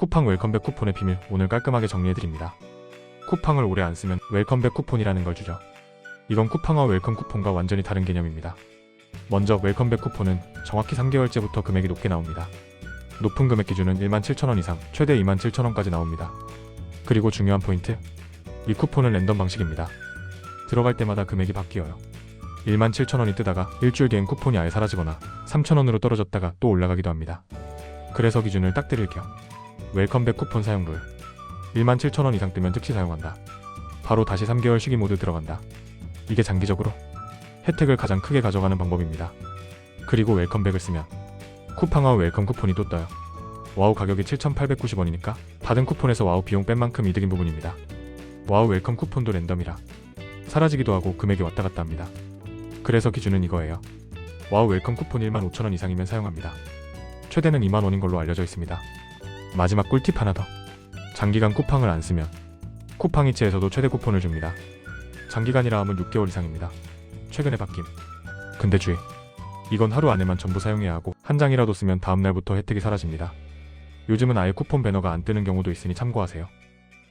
쿠팡 웰컴백 쿠폰의 비밀 오늘 깔끔하게 정리해드립니다. 쿠팡을 오래 안 쓰면 웰컴백 쿠폰이라는 걸 주죠. 이건 쿠팡와 웰컴 쿠폰과 완전히 다른 개념입니다. 먼저 웰컴백 쿠폰은 정확히 3개월째부터 금액이 높게 나옵니다. 높은 금액 기준은 17,000원 이상, 최대 27,000원까지 나옵니다. 그리고 중요한 포인트, 이 쿠폰은 랜덤 방식입니다. 들어갈 때마다 금액이 바뀌어요. 17,000원이 뜨다가 일주일 뒤엔 쿠폰이 아예 사라지거나 3,000원으로 떨어졌다가 또 올라가기도 합니다. 그래서 기준을 딱 드릴게요. 웰컴백 쿠폰 사용 룰 17,000원 이상 뜨면 즉시 사용한다. 바로 다시 3개월 시기 모드 들어간다. 이게 장기적으로 혜택을 가장 크게 가져가는 방법입니다. 그리고 웰컴백을 쓰면 쿠팡와 웰컴 쿠폰이 또 떠요. 와우 가격이 7,890원이니까 받은 쿠폰에서 와우 비용 뺀 만큼 이득인 부분입니다. 와우 웰컴 쿠폰도 랜덤이라 사라지기도 하고 금액이 왔다 갔다 합니다. 그래서 기준은 이거예요. 와우 웰컴 쿠폰 15,000원 이상이면 사용합니다. 최대는 2만원인 걸로 알려져 있습니다. 마지막 꿀팁 하나 더. 장기간 쿠팡을 안 쓰면 쿠팡이츠에서도 최대 쿠폰을 줍니다. 장기간이라 하면 6개월 이상입니다. 최근에 바뀜. 근데 주의. 이건 하루 안에만 전부 사용해야 하고 한 장이라도 쓰면 다음 날부터 혜택이 사라집니다. 요즘은 아예 쿠폰 배너가 안 뜨는 경우도 있으니 참고하세요.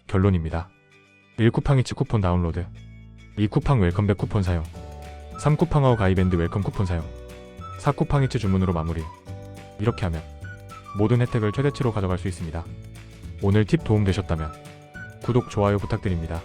결론입니다. 1 쿠팡이츠 쿠폰 다운로드 2 쿠팡 웰컴백 쿠폰 사용 3 쿠팡아웃 가입앤드 웰컴 쿠폰 사용 4 쿠팡이츠 주문으로 마무리 이렇게 하면 모든 혜택을 최대치로 가져갈 수 있습니다. 오늘 팁 도움 되셨다면 구독, 좋아요 부탁드립니다.